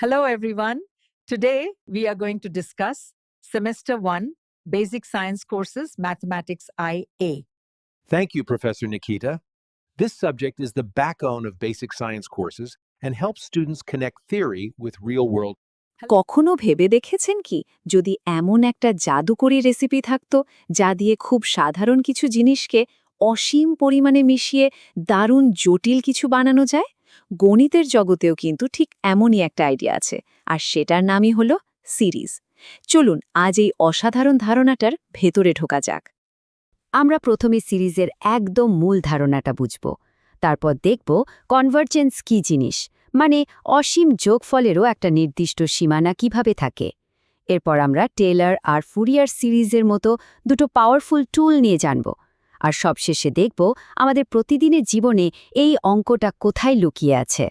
Hello, everyone. Today, we are going to discuss Semester 1 Basic Science Courses Mathematics IA. Thank you, Professor Nikita. This subject is the backbone of basic science courses and helps students connect theory with real world. কখনো ভেবে দেখেছেন কি যদি এমন একটা জাদুকরি recipe থাকত যা দিয়ে খুব সাধারণ কিছু জিনিসকে অসীম পরিমাণে মিশিয়ে দারুণ জটিল কিছু বানানো যায় গণিতের জগতেও কিন্তু ঠিক এমনই একটা আইডিয়া আছে, আর সেটার নামই হলো সিরিজ। চলুন, আজ এই অসাধারণ ধারণাটার ভেতরে ঢোকা যাক। আমরা প্রথমে সিরিজের একদম মূল ধারণাটা বুঝব। তারপর দেখব কনভার্জেন্স কী জিনিস মানে অসীম যোগফলেরও একটা নির্দিষ্ট সীমানা কীভাবে থাকে। এরপর আমরা টেলার আর ফুরিয়ার সিরিজের মতো দুটো পাওয়ারফুল টুল নিয়ে জানব। আর সবশেষে দেখব আমাদের প্রতিদিনের জীবনে এই অঙ্কটা কোথায় লুকিয়ে আছে।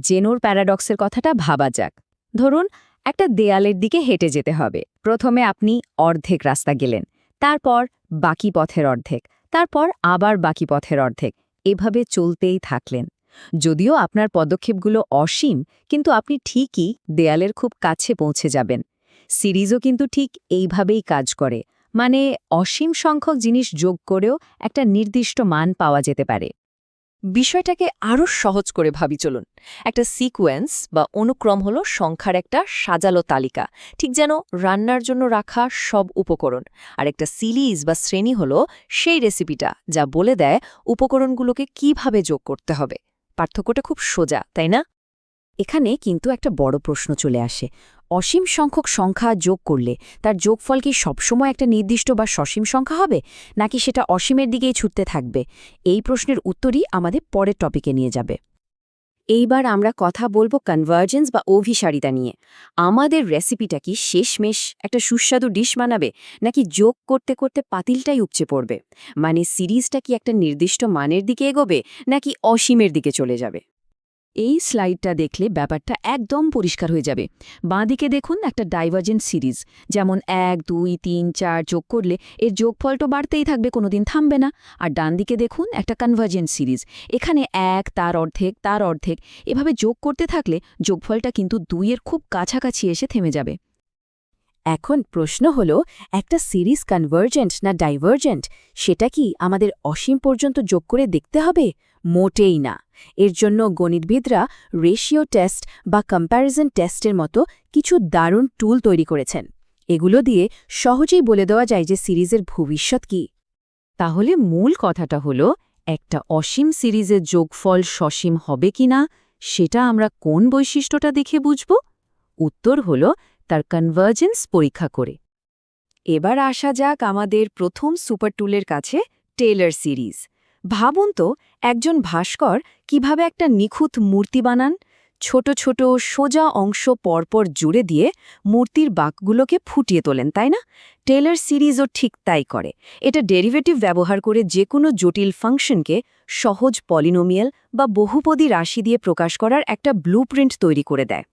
জেনোর প্যারাডক্সের কথাটা ভাবা যাক। ধরুন, একটা দেয়ালের দিকে হেঁটে যেতে হবে। প্রথমে আপনি অর্ধেক রাস্তা গেলেন, তারপর বাকি পথের অর্ধেক, তারপর আবার বাকি পথের অর্ধেক। এভাবে চলতেই থাকলেন। যদিও আপনার পদক্ষেপগুলো অসীম, কিন্তু আপনি ঠিকই দেয়ালের খুব কাছে পৌঁছে যাবেন। সিরিজও কিন্তু ঠিক এইভাবেই কাজ করে। মানে অসীম সংখ্যক জিনিস যোগ করেও একটা নির্দিষ্ট মান পাওয়া যেতে পারে। বিষয়টাকে আরও সহজ করে ভাবি চলুন। একটা সিকোয়েন্স বা অনুক্রম হলো সংখ্যার একটা সাজালো তালিকা, ঠিক যেন রান্নার জন্য রাখা সব উপকরণ। আর একটা সিরিজ বা শ্রেণি হলো সেই রেসিপিটা যা বলে দেয় উপকরণগুলোকে কীভাবে যোগ করতে হবে। পার্থক্যটা খুব সোজা, তাই না? এখানে কিন্তু একটা বড় প্রশ্ন চলে আসে। অসীম সংখ্যক সংখ্যা যোগ করলে তার যোগফল কি সবসময় একটা নির্দিষ্ট বা সসীম সংখ্যা হবে? নাকি সেটা অসীমের দিকেই ছুটতে থাকবে? এই প্রশ্নের উত্তরই আমাদের পরের টপিকে নিয়ে যাবে। এইবার আমরা কথা বলব কনভার্জেন্স বা অভিসারিতা নিয়ে। আমাদের রেসিপিটা কি শেষমেশ একটা সুস্বাদু ডিশ বানাবে, নাকি যোগ করতে করতে পাতিলটাই উপচে পড়বে? মানে সিরিজটা কি একটা নির্দিষ্ট মানের দিকে এগোবে, নাকি অসীমের দিকে চলে যাবে? এই স্লাইডটা দেখলে ব্যাপারটা একদম পরিষ্কার হয়ে যাবে। বাঁদিকে দেখুন একটা ডাইভার্জেন্ট সিরিজ যেমন এক, দুই, তিন, চার যোগ করলে এর যোগফলটা বাড়তেই থাকবে, কোনোদিন থামবে না। আর ডান দিকে দেখুন একটা কনভার্জেন্ট সিরিজ এখানে এক, তার অর্ধেক তার অর্ধেক, এভাবে যোগ করতে থাকলে যোগফলটা কিন্তু দুইয়ের খুব কাছাকাছি এসে থেমে যাবে। এখন প্রশ্ন হলো, একটা সিরিজ কনভার্জেন্ট না ডাইভার্জেন্ট? সেটা কি আমাদের অসীম পর্যন্ত যোগ করে দেখতে হবে? মোটেই না। এর জন্য গণিতবিদরা রেশিও টেস্ট বা কম্প্যারিজন টেস্টের মতো কিছু দারুণ টুল তৈরি করেছেন। এগুলো দিয়ে সহজেই বলে দেওয়া যায় যে সিরিজের ভবিষ্যৎ কি। তাহলে মূল কথাটা হলো, একটা অসীম সিরিজের যোগফল সসীম হবে কিনা, সেটা আমরা কোন বৈশিষ্ট্যটা দেখে বুঝব? উত্তর হল তার কনভার্জেন্স পরীক্ষা করে। এবার আসা যাক আমাদের প্রথম সুপার টুলের কাছে টেলার সিরিজ ভাবুন তো, একজন ভাস্কর কীভাবে একটা নিখুঁত মূর্তি বানান? ছোট ছোট সোজা অংশ পরপর জুড়ে দিয়ে মূর্তির বাকগুলোকে ফুটিয়ে তোলেন, তাই না? টেলার সিরিজও ঠিক তাই করে। এটা ডেরিভেটিভ ব্যবহার করে যে কোনো জটিল ফাংশনকে সহজ পলিনোমিয়াল বা বহুপদী রাশি দিয়ে প্রকাশ করার একটা ব্লুপ্রিন্ট তৈরি করে দেয়।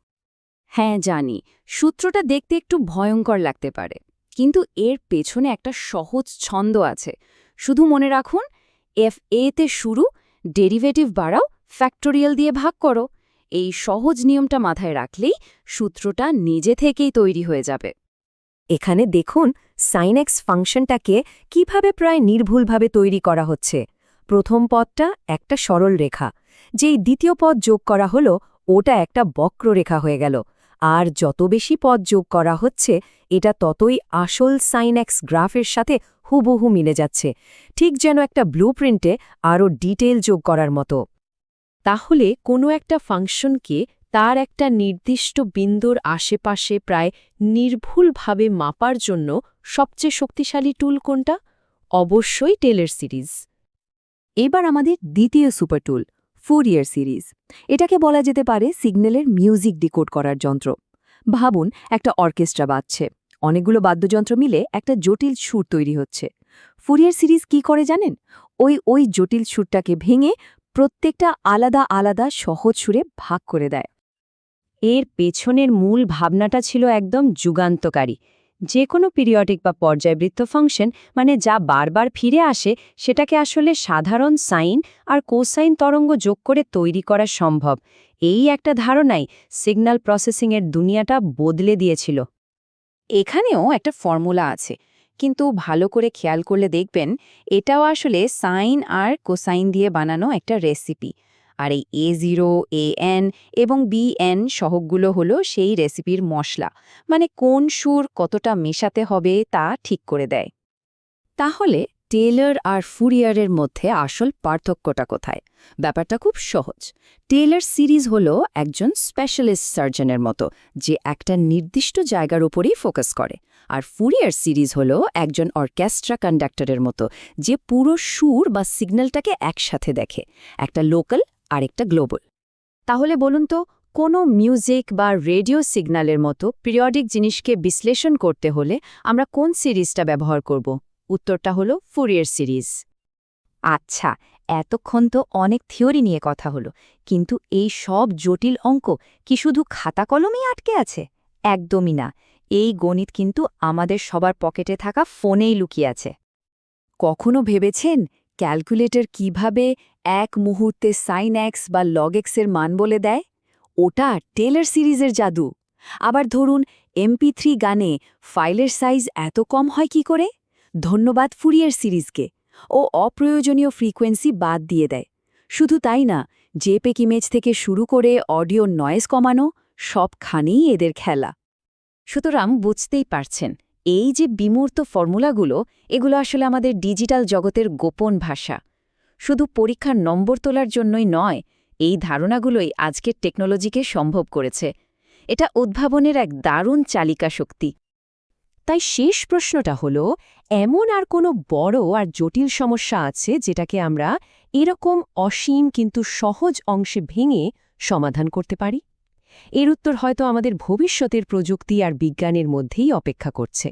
হ্যাঁ জানি। সূত্রটা দেখতে একটু ভয়ঙ্কর লাগতে পারে। কিন্তু এর পেছনে একটা সহজ ছন্দ আছে। শুধু মনে রাখুন এফ এতে শুরু, ডেরিভেটিভ বাড়াও, ফ্যাক্টোরিয়াল দিয়ে ভাগ করো। এই সহজ নিয়মটা মাথায় রাখলেই সূত্রটা নিজে থেকেই তৈরি হয়ে যাবে। এখানে দেখুন সাইনেক্স ফাংশনটাকে কীভাবে প্রায় নির্ভুলভাবে তৈরি করা হচ্ছে। প্রথম পদটা একটা সরল রেখা যেই দ্বিতীয় পদ যোগ করা হলো, ওটা একটা বক্ররেখা হয়ে গেল। আর যত বেশি পদ যোগ করা হচ্ছে, এটা ততই আসল সাইনেক্স গ্রাফের সাথে হুবহু মিলে যাচ্ছে। ঠিক যেন একটা ব্লু প্রিন্টে আরও ডিটেল যোগ করার মতো। তাহলে কোনো একটা ফাংশনকে তার একটা নির্দিষ্ট বিন্দুর আশেপাশে প্রায় নির্ভুলভাবে মাপার জন্য সবচেয়ে শক্তিশালী টুল কোনটা? অবশ্যই টেলের সিরিজ। এবার আমাদের দ্বিতীয় সুপার টুল। ফুরিয়ার সিরিজ এটাকে বলা যেতে পারে সিগন্যালের মিউজিক ডিকোড করার যন্ত্র। ভাবুন, একটা অর্কেস্ট্রা বাজছে। অনেকগুলো বাদ্যযন্ত্র মিলে একটা জটিল সুর তৈরি হচ্ছে। ফুরিয়ার সিরিজ কি করে জানেন? ওই ওই জটিল সুরটাকে ভেঙে প্রত্যেকটা আলাদা আলাদা সহজ সুরে ভাগ করে দেয়। এর পেছনের মূল ভাবনাটা ছিল একদম যুগান্তকারী। যে কোনো পিরিয়ডিক বা পর্যায়বৃত্ত ফাংশন মানে যা বারবার ফিরে আসে, সেটাকে আসলে সাধারণ সাইন আর কোসাইন তরঙ্গ যোগ করে তৈরি করা সম্ভব। এই একটা ধারণাই সিগন্যাল প্রসেসিংয়ের দুনিয়াটা বদলে দিয়েছিল। এখানেও একটা ফর্মুলা আছে, কিন্তু ভালো করে খেয়াল করলে দেখবেন, এটাও আসলে সাইন আর কোসাইন দিয়ে বানানো একটা রেসিপি আর এই এ জিরো এ এন এবং বি এন সহগগুলো হলো সেই রেসিপির মশলা। মানে কোন সুর কতটা মেশাতে হবে তা ঠিক করে দেয়। তাহলে টেলর আর ফুরিয়ারের মধ্যে আসল পার্থক্যটা কোথায়? ব্যাপারটা খুব সহজ। টেলর সিরিজ হল একজন স্পেশালিস্ট সার্জনের মতো, যে একটা নির্দিষ্ট জায়গার উপরেই ফোকাস করে। আর ফুরিয়ার সিরিজ হল একজন অর্কেস্ট্রা কন্ডাক্টরের মতো, যে পুরো সুর বা সিগন্যালটাকে একসাথে দেখে। একটা লোকাল আর একটা গ্লোবাল। তাহলে বলুন তো, কোনো মিউজিক বা রেডিও সিগন্যালের মতো পিরিয়ডিক জিনিসকে বিশ্লেষণ করতে হলে আমরা কোন সিরিজটা ব্যবহার করব? উত্তরটা হলো ফুরিয়ার সিরিজ। আচ্ছা এতক্ষণ তো অনেক থিওরি নিয়ে কথা হলো, কিন্তু এই সব জটিল অঙ্ক কি শুধু খাতা কলমেই আটকে আছে? একদমই না, এই গণিত কিন্তু আমাদের সবার পকেটে থাকা ফোনেই লুকিয়ে আছে। কখনো ভেবেছেন ক্যালকুলেটর কীভাবে এক মুহূর্তে সাইন এক্স বা লগ এক্সের মান বলে দেয়? ওটা টেলার সিরিজের জাদু। আবার ধরুন, এমপি থ্রি গানে ফাইলের সাইজ এত কম হয় কি করে? ধন্যবাদ ফুরিয়ার সিরিজকে। ও অপ্রয়োজনীয় ফ্রিকোয়েন্সি বাদ দিয়ে দেয়। শুধু তাই না, জেপেক ইমেজ থেকে শুরু করে অডিও নয়েজ কমানো সবখানেই এদের খেলা। সুতরাং বুঝতেই পারছেন এই যে বিমূর্ত ফর্মুলাগুলো, এগুলো আসলে আমাদের ডিজিটাল জগতের গোপন ভাষা। শুধু পরীক্ষার নম্বর তোলার জন্যই নয়, এই ধারণাগুলোই আজকের টেকনোলজিকে সম্ভব করেছে। এটা উদ্ভাবনের এক দারুণ চালিকা শক্তি। তাই শেষ প্রশ্নটা হল, এমন আর কোনো বড় আর জটিল সমস্যা আছে যেটাকে আমরা এরকম অসীম কিন্তু সহজ অংশে ভেঙে সমাধান করতে পারি? এর উত্তর হয়তো আমাদের ভবিষ্যতের প্রযুক্তি আর বিজ্ঞানের মধ্যেই অপেক্ষা করছে।